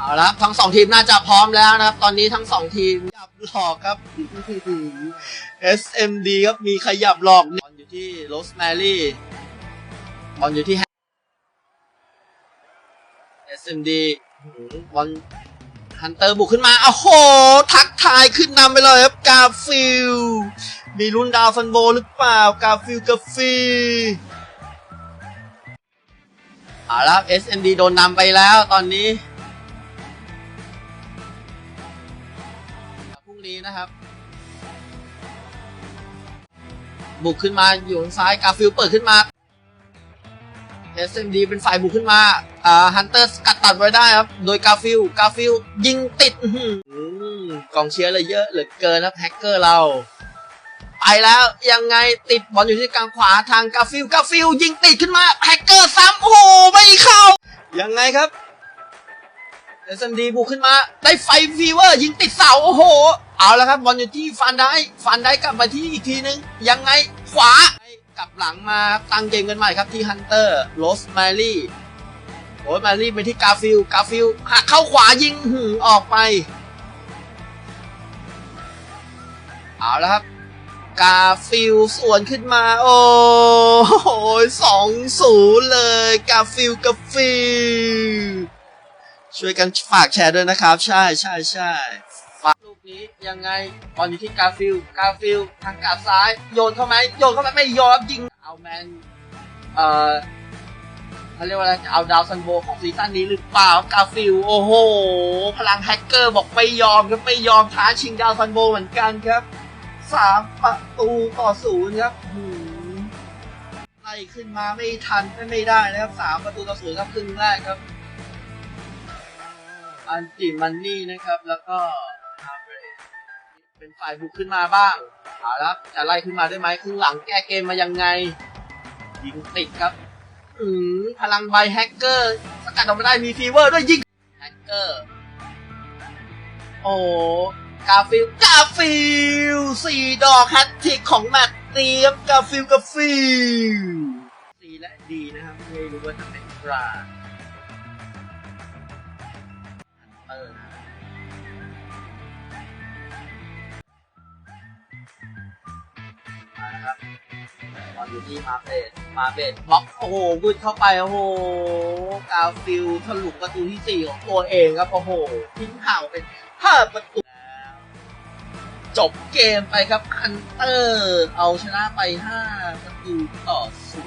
เอาละครับทั้งสองทีมน่าจะพร้อมแล้วนะครับ ตอนนี้ทั้งสองทีมขยับหลอกครับ SMD ครับมีขยับหลอกบอลอยู่ที่โรสแมรี่บอลอยู่ที่ SMD บอลฮันเตอร์บุกขึ้นมาโอ้โห ทักทายขึ้นนำไปเลยครับกาฟิล มีรุ่นดาวฟันโบหรือเปล่า กาฟิลกาฟิลเอาละ SMD โดนนำไปแล้วตอนนี้ นะครับ บุกขึ้นมาอยู่ทางซ้ายกาฟิลเปิดขึ้นมา SMD เป็นฝ่ายบุกขึ้นมา อ่าฮันเตอร์กัดตัดไว้ได้ครับ โดยกาฟิลกาฟิลยิงติดอืมกองเชียร์เลยเยอะเหลือเกินครับแฮกเกอร์เรา ไปแล้วยังไงติดบอลอยู่ที่กลางขวาทางกาฟิลกาฟิลยิงติดขึ้นมาแฮกเกอร์ซ้ำโอ้ไม่เข้า ยังไงครับ SMD บุกขึ้นมา ได้ไฟฟีเวอร์ยิงติดเสา โอ้โห เอาแล้วครับบอลอยู่ที่ฟันได้ ฟันได้กลับมาที่อีกทีนึง ยังไงขวากลับหลังมาตั้งเกมกันใหม่ครับที่ฮันเตอร์โรสแมรี่โรสแมรี่ไปที่กาฟิลกาฟิลหักเข้าขวายิงหือออกไป เอาแล้วครับกาฟิลสวนขึ้นมา โอ้โหสองศูนย์เลย กาฟิลกาฟิล ช่วยกันฝากแชร์ด้วยนะครับ ใช่ใช่ใช่ฝากลูกนี้ยังไงบอลอยู่ที่กาฟิลกาฟิลทางกาดซ้าย โยนเข้าไหมโยนเข้าไปไม่ยอมยิงเอาแมนเอ่อเขาเรียกว่าอะไรจะเอาดาวซันโบของซีซั่นนี้หรือเปล่ากาฟิลโอ้โห พลังแฮกเกอร์บอกไม่ยอมครับไม่ยอมท้าชิงดาวซันโบเหมือนกันครับสามประตูต่อศูนย์ครับไล่ขึ้นมาไม่ทันไม่ได้นะครับสามประตูต่อศูนย์ครับครึ่งแรกครับ อันจิมันนี่นะครับ แล้วก็ฮาร์เรย์เป็นฝ่ายบุกขึ้นมาบ้างเอาละครับจะไล่ขึ้นมาได้ไหมครึ่งหลังแก้เกมมายังไง ยิงติดครับ อืมพลังใบแฮกเกอร์สกัดออกมาได้มีฟีเวอร์ด้วยยิงแฮกเกอร์ โอ้กาฟิลกาฟิลสี่ดอกแฮตทิกของแมตตีมกาฟิลกาฟิลสีและดีนะครับไม่รู้ว่าจะเป็นใคร เออมาแล้วครับบอลอยู่ที่มาเบสมาเบสบล็อกโอ้โหวุดเข้าไปโอ้โหกาฟิลทะลุประตูที่สี่ของตัวเองครับโอ้โหทิ้งห่างเป็นห้าประตูแล้วจบเกมไปครับฮันเตอร์ เอาชนะไปห้าประตูต่อศู